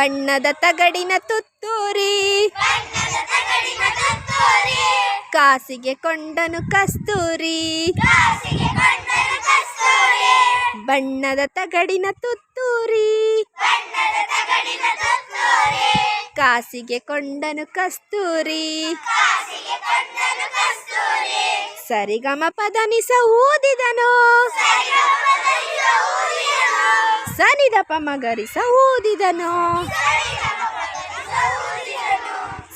ಬಣ್ಣದ ತಗಡಿನ ತುತ್ತೂರಿ. ಕಾಸಿಗೆ ಕೊಂಡನು ಕಸ್ತೂರಿ. ಬಣ್ಣದ ತಗಡಿನ ತುತ್ತೂರಿ. ಕಾಸಿಗೆ ಕೊಂಡನು ಕಸ್ತೂರಿ. ಸರಿಗಮ ಪದನಿಸ ಊದಿದನು. ಸನಿದಪ ಮಗರಿಸ ಊದಿದನು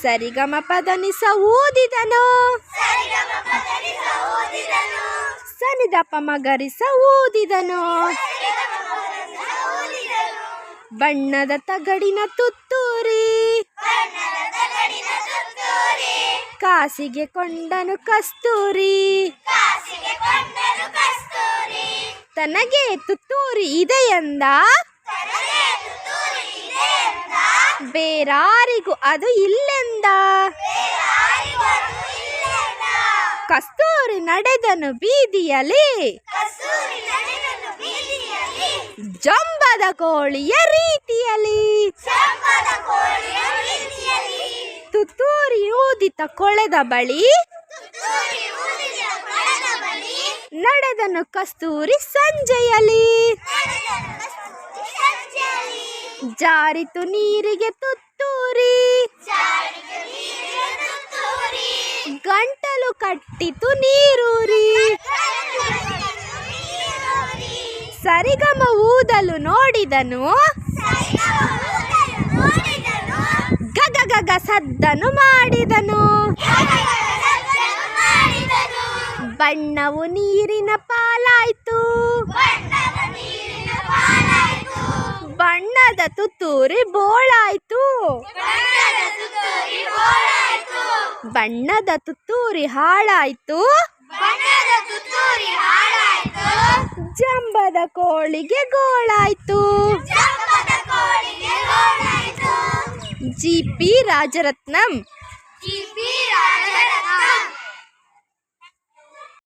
ಸರಿಗಮ ಪದನಿಸ ಊದಿದನು ಸನಿದಪ ಮಗರಿಸ ಊದಿದನು ಬಣ್ಣದ ತಗಡಿನ ತುತ್ತೂರಿ. ಕಾಸಿಗೆ ಕೊಂಡನು ಕಸ್ತೂರಿ. ತನಗೆ ತುತ್ತೂರಿ ಇದೆಯಂದ ಬೇರಾರಿಗೂ ಅದು ಇಲ್ಲೆಂದ? ಕಸ್ತೂರಿ ನಡೆದನು ಬೀದಿಯಲ್ಲಿ. ಜಂಬದ ಕೋಳಿಯ ರೀತಿಯಲ್ಲಿ. ತುತ್ತೂರಿ ಊದಿತ ಕೊಳೆದ ಬಳಿ. ನಡೆದನು ಕಸ್ತೂರಿ ಸಂಜೆಯಲ್ಲಿ. ಜಾರಿತು ನೀರಿಗೆ ತುತ್ತೂರಿ. ಗಂಟಲು ಕಟ್ಟಿತು ನೀರೂರಿ. ಸರಿಗಮ ಊದಲು ನೋಡಿದನು. ಗಗ ಗಗ ಸದ್ದನು ಮಾಡಿದನು. ಬಣ್ಣವು ನೀರಿನ ಪಾಲಾಯ್ತು. ಬಣ್ಣದ ತುತ್ತೂರಿ ಬೋಳಾಯ್ತು. ಬಣ್ಣದ ತುತ್ತೂರಿ ಹಾಳಾಯ್ತು. ಜಂಬದ ಕೋಳಿಗೆ ಗೋಳಾಯ್ತು. G P Rajaratnam. ರಾಜರತ್ನ.